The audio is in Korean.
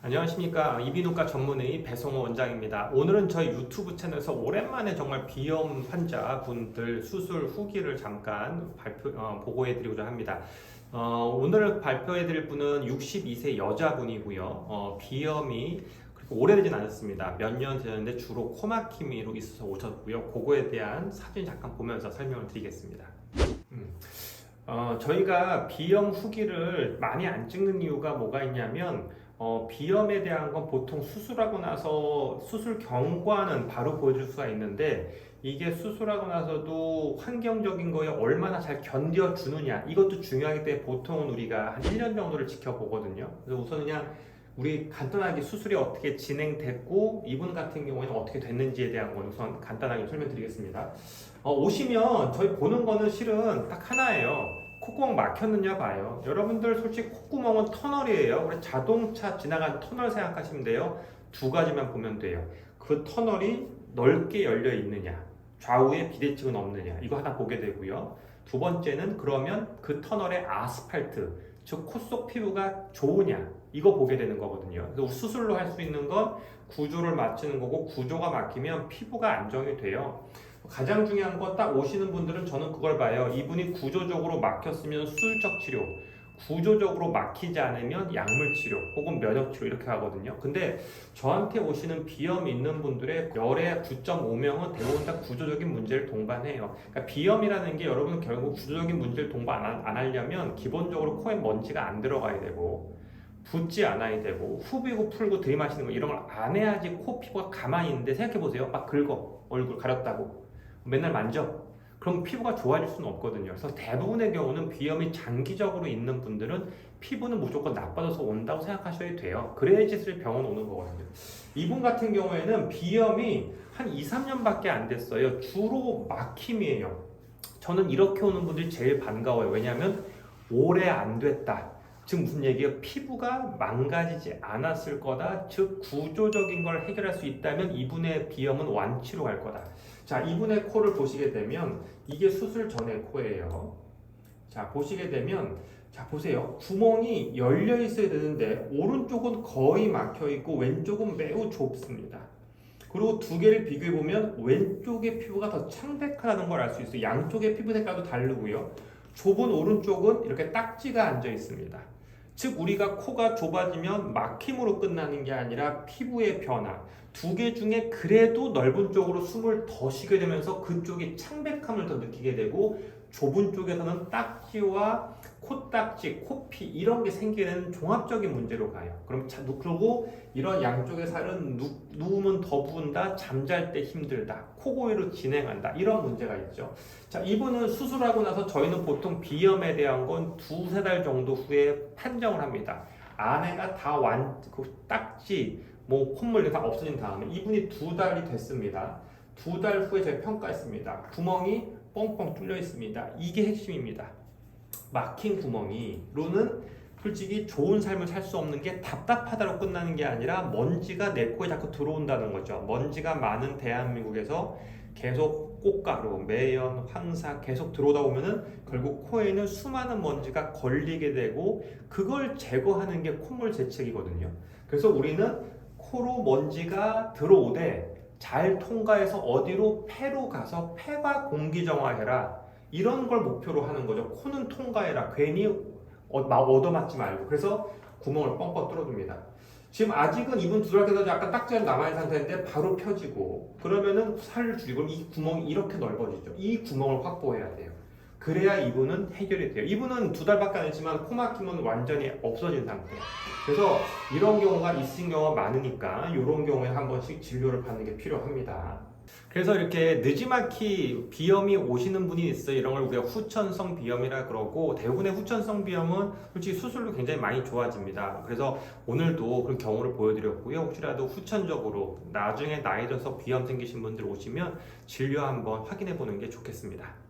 안녕하십니까 이비인후과 전문의 배성호 원장입니다. 오늘은 저희 유튜브 채널에서 오랜만에 정말 비염 환자분들 수술 후기를 잠깐 발표 어, 보고해 드리고자 합니다. 어, 오늘 발표해 드릴 분은 62세 여자분이고요. 어, 비염이 오래되진 않았습니다. 몇 년 되는데 주로 코막힘으로 있어서 오셨고요. 그거에 대한 사진 잠깐 보면서 설명을 드리겠습니다. 음. 어, 저희가 비염 후기를 많이 안 찍는 이유가 뭐가 있냐면 어, 비염에 대한 건 보통 수술하고 나서 수술 경과는 바로 보여줄 수가 있는데 이게 수술하고 나서도 환경적인 거에 얼마나 잘 견뎌주느냐 이것도 중요하기 때문에 보통은 우리가 한 1년 정도를 지켜보거든요. 그래서 우선 그냥 우리 간단하게 수술이 어떻게 진행됐고 이분 같은 경우에는 어떻게 됐는지에 대한 건 우선 간단하게 설명드리겠습니다. 어, 오시면 저희 보는 거는 실은 딱 하나예요. 콧구멍 막혔느냐 봐요. 여러분들 솔직히 콧구멍은 터널이에요. 우리 자동차 지나간 터널 생각하시면 돼요. 두 가지만 보면 돼요. 그 터널이 넓게 열려 있느냐, 좌우에 비대칭은 없느냐, 이거 하나 보게 되고요. 두 번째는 그러면 그 터널의 아스팔트, 즉 코 속 피부가 좋으냐, 이거 보게 되는 거거든요. 그래서 수술로 할 수 있는 건 구조를 맞추는 거고 구조가 막히면 피부가 안정이 돼요. 가장 중요한 건 딱 오시는 분들은 저는 그걸 봐요. 이분이 구조적으로 막혔으면 수술적 치료, 구조적으로 막히지 않으면 약물 치료 혹은 면역 치료 이렇게 하거든요. 근데 저한테 오시는 비염 있는 분들의 열의 9.5명은 대부분 다 구조적인 문제를 동반해요. 그러니까 비염이라는 게 여러분 결국 구조적인 문제를 동반 안, 안 하려면 기본적으로 코에 먼지가 안 들어가야 되고 붓지 않아야 되고 후비고 풀고 들이마시는 거 이런 걸 안 해야지 코 피부가 가만히 있는데 생각해 보세요. 막 긁어 얼굴 가렸다고 맨날 만져. 그럼 피부가 좋아질 수는 없거든요. 그래서 대부분의 경우는 비염이 장기적으로 있는 분들은 피부는 무조건 나빠져서 온다고 생각하셔야 돼요. 그래야지 슬 병원 오는 거거든요. 이분 같은 경우에는 비염이 한 2, 3년밖에 안 됐어요. 주로 막힘이에요. 저는 이렇게 오는 분들이 제일 반가워요. 왜냐하면 오래 안 됐다. 즉 무슨 얘기예요? 피부가 망가지지 않았을 거다. 즉 구조적인 걸 해결할 수 있다면 이분의 비염은 완치로 갈 거다. 자, 이분의 코를 보시게 되면 이게 수술 전의 코예요. 자, 보시게 되면 자, 보세요. 구멍이 열려 있어야 되는데 오른쪽은 거의 막혀 있고 왼쪽은 매우 좁습니다. 그리고 두 개를 비교해 보면 왼쪽의 피부가 더 창백하다는 걸 알 수 있어요. 양쪽의 피부 색깔도 다르고요. 좁은 오른쪽은 이렇게 딱지가 앉아 있습니다. 즉 우리가 코가 좁아지면 막힘으로 끝나는 게 아니라 피부의 변화. 두 개 중에 그래도 넓은 쪽으로 숨을 더 쉬게 되면서 그쪽이 창백함을 더 느끼게 되고 좁은 쪽에서는 딱지와 코딱지, 코피 이런 게 생기게 되는 종합적인 문제로 가요. 그럼 자, 그리고 이런 양쪽의 살은 누, 누우면 더 부은다, 잠잘 때 힘들다, 코고이로 진행한다 이런 문제가 있죠. 자 이분은 수술하고 나서 저희는 보통 비염에 대한 건 두세 달 정도 후에 판정을 합니다. 안에가 다 완, 그 딱지, 뭐 콧물 다 없어진 다음에 이분이 두 달이 됐습니다. 두 달 후에 저희 평가했습니다. 구멍이 뻥뻥 뚫려 있습니다. 이게 핵심입니다. 막힌 구멍이로는 솔직히 좋은 삶을 살 수 없는 게 답답하다로 끝나는 게 아니라 먼지가 내 코에 자꾸 들어온다는 거죠. 먼지가 많은 대한민국에서 계속 꽃가루, 매연, 황사 계속 들어오다 보면은 결국 코에 있는 수많은 먼지가 걸리게 되고 그걸 제거하는 게 콧물 재채기거든요. 그래서 우리는 코로 먼지가 들어오되 잘 통과해서 어디로 폐로 가서 폐가 공기 정화해라 이런 걸 목표로 하는 거죠. 코는 통과해라 괜히 어, 막 얻어맞지 말고 그래서 구멍을 뻥뻥 뚫어줍니다. 지금 아직은 이분 두달께서 약간 딱지가 남아있는 상태인데 바로 펴지고 그러면은 살을 줄이고 이 구멍이 이렇게 넓어지죠. 이 구멍을 확보해야 돼요. 그래야 이분은 해결이 돼요. 이분은 두 달밖에 안 했지만 코막힘은 완전히 없어진 상태. 그래서 이런 경우가 있은 경우가 많으니까 이런 경우에 한 번씩 진료를 받는 게 필요합니다. 그래서 이렇게 느지막이 비염이 오시는 분이 있어요. 이런 걸 우리가 후천성 비염이라 그러고 대부분의 후천성 비염은 솔직히 수술로 굉장히 많이 좋아집니다. 그래서 오늘도 그런 경우를 보여드렸고요. 혹시라도 후천적으로 나중에 나이 들어서 비염 생기신 분들 오시면 진료 한번 확인해 보는 게 좋겠습니다.